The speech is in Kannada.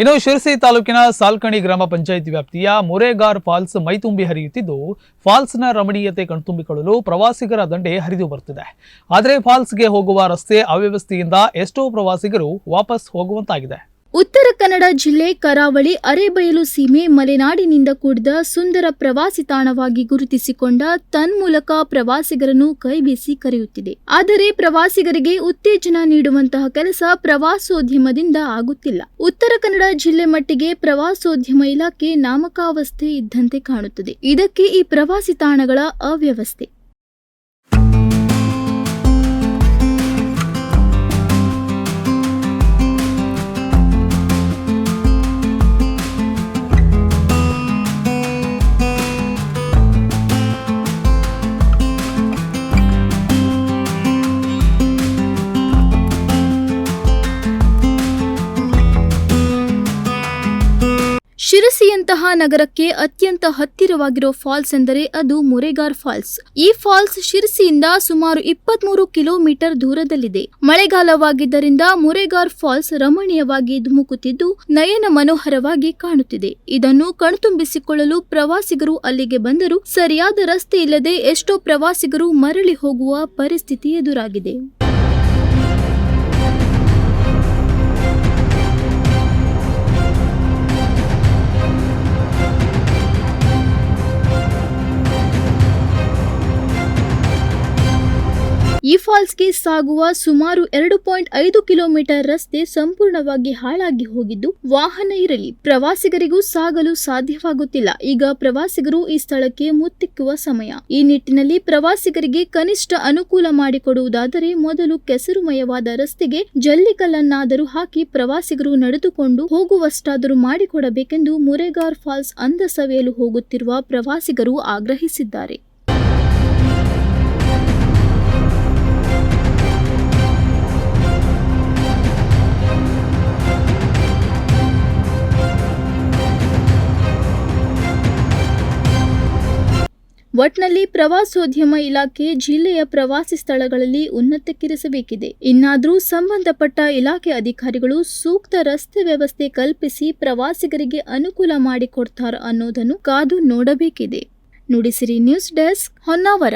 ಇನ್ನು ಶಿರಸಿ ತಾಲೂಕಿನ ಸಾಲ್ಕಣಿ ಗ್ರಾಮ ಪಂಚಾಯಿತಿ ವ್ಯಾಪ್ತಿಯ ಮುರೇಗಾರ್ ಫಾಲ್ಸ್ ಮೈತುಂಬಿ ಹರಿಯುತ್ತಿದ್ದು, ಫಾಲ್ಸ್ನ ರಮಣೀಯತೆ ಕಣ್ತುಂಬಿಕೊಳ್ಳಲು ಪ್ರವಾಸಿಗರ ದಂಡೆ ಹರಿದು ಬರುತ್ತಿದೆ. ಆದರೆ ಫಾಲ್ಸ್ಗೆ ಹೋಗುವ ರಸ್ತೆ ಅವ್ಯವಸ್ಥೆಯಿಂದ ಎಷ್ಟೋ ಪ್ರವಾಸಿಗರು ವಾಪಸ್ ಹೋಗುವಂತಾಗಿದೆ. ಉತ್ತರ ಕನ್ನಡ ಜಿಲ್ಲೆ ಕರಾವಳಿ ಅರೆಬಯಲು ಸೀಮೆ ಮಲೆನಾಡಿನಿಂದ ಕೂಡಿದ ಸುಂದರ ಪ್ರವಾಸಿ ತಾಣವಾಗಿ ಗುರುತಿಸಿಕೊಂಡ ತನ್ಮೂಲಕ ಪ್ರವಾಸಿಗರನ್ನು ಕೈಬೀಸಿ ಕರೆಯುತ್ತಿದೆ. ಆದರೆ ಪ್ರವಾಸಿಗರಿಗೆ ಉತ್ತೇಜನ ನೀಡುವಂತಹ ಕೆಲಸ ಪ್ರವಾಸೋದ್ಯಮದಿಂದ ಆಗುತ್ತಿಲ್ಲ. ಉತ್ತರ ಕನ್ನಡ ಜಿಲ್ಲೆ ಮಟ್ಟಿಗೆ ಪ್ರವಾಸೋದ್ಯಮ ಇಲಾಖೆ ನಾಮಕಾವಸ್ಥೆ ಇದ್ದಂತೆ ಕಾಣುತ್ತದೆ. ಇದಕ್ಕೆ ಈ ಪ್ರವಾಸಿ ತಾಣಗಳ ಅವ್ಯವಸ್ಥೆ. ಶಿರಸಿಯಂತಹ ನಗರಕ್ಕೆ ಅತ್ಯಂತ ಹತ್ತಿರವಾಗಿರೋ ಫಾಲ್ಸ್ ಎಂದರೆ ಅದು ಮುರೆಗಾರ್ ಫಾಲ್ಸ್. ಈ ಫಾಲ್ಸ್ ಶಿರಸಿಯಿಂದ ಸುಮಾರು ಇಪ್ಪತ್ಮೂರು ಕಿಲೋಮೀಟರ್ ದೂರದಲ್ಲಿದೆ. ಮಳೆಗಾಲವಾಗಿದ್ದರಿಂದ ಮುರೆಗಾರ್ ಫಾಲ್ಸ್ ರಮಣೀಯವಾಗಿ ಧುಮುಕುತ್ತಿದ್ದು, ನಯನ ಮನೋಹರವಾಗಿ ಕಾಣುತ್ತಿದೆ. ಇದನ್ನು ಕಣ್ತುಂಬಿಸಿಕೊಳ್ಳಲು ಪ್ರವಾಸಿಗರು ಅಲ್ಲಿಗೆ ಬಂದರೂ ಸರಿಯಾದ ರಸ್ತೆ ಇಲ್ಲದೆ ಎಷ್ಟೋ ಪ್ರವಾಸಿಗರು ಮರಳಿ ಹೋಗುವ ಪರಿಸ್ಥಿತಿ ಎದುರಾಗಿದೆ. ಈ ಫಾಲ್ಸ್ಗೆ ಸಾಗುವ ಸುಮಾರು ಎರಡು ಪಾಯಿಂಟ್ ಐದು ಕಿಲೋಮೀಟರ್ ರಸ್ತೆ ಸಂಪೂರ್ಣವಾಗಿ ಹಾಳಾಗಿ ಹೋಗಿದ್ದು ವಾಹನ ಇರಲಿ, ಪ್ರವಾಸಿಗರಿಗೂ ಸಾಗಲು ಸಾಧ್ಯವಾಗುತ್ತಿಲ್ಲ. ಈಗ ಪ್ರವಾಸಿಗರು ಈ ಸ್ಥಳಕ್ಕೆ ಮುತ್ತಿಕ್ಕುವ ಸಮಯ. ಈ ನಿಟ್ಟಿನಲ್ಲಿ ಪ್ರವಾಸಿಗರಿಗೆ ಕನಿಷ್ಠ ಅನುಕೂಲ ಮಾಡಿಕೊಡುವುದಾದರೆ ಮೊದಲು ಕೆಸರುಮಯವಾದ ರಸ್ತೆಗೆ ಜಲ್ಲಿಕಲ್ಲನ್ನಾದರೂ ಹಾಕಿ ಪ್ರವಾಸಿಗರು ನಡೆದುಕೊಂಡು ಹೋಗುವಷ್ಟಾದರೂ ಮಾಡಿಕೊಡಬೇಕೆಂದು ಮುರೇಗಾರ್ ಫಾಲ್ಸ್ ಅಂದ ಸವೆಯಲು ಹೋಗುತ್ತಿರುವ ಪ್ರವಾಸಿಗರು ಆಗ್ರಹಿಸಿದ್ದಾರೆ. ಒಟ್ನಲ್ಲಿ ಪ್ರವಾಸೋದ್ಯಮ ಇಲಾಖೆ ಜಿಲ್ಲೆಯ ಪ್ರವಾಸಿ ಸ್ಥಳಗಳಲ್ಲಿ ಉನ್ನತಕ್ಕಿರಿಸಬೇಕಿದೆ. ಇನ್ನಾದರೂ ಸಂಬಂಧಪಟ್ಟ ಇಲಾಖೆ ಅಧಿಕಾರಿಗಳು ಸೂಕ್ತ ರಸ್ತೆ ವ್ಯವಸ್ಥೆ ಕಲ್ಪಿಸಿ ಪ್ರವಾಸಿಗರಿಗೆ ಅನುಕೂಲ ಮಾಡಿಕೊಡ್ತಾರ ಅನ್ನೋದನ್ನು ಕಾದು ನೋಡಬೇಕಿದೆ. Nudisiri news desk Honnavar.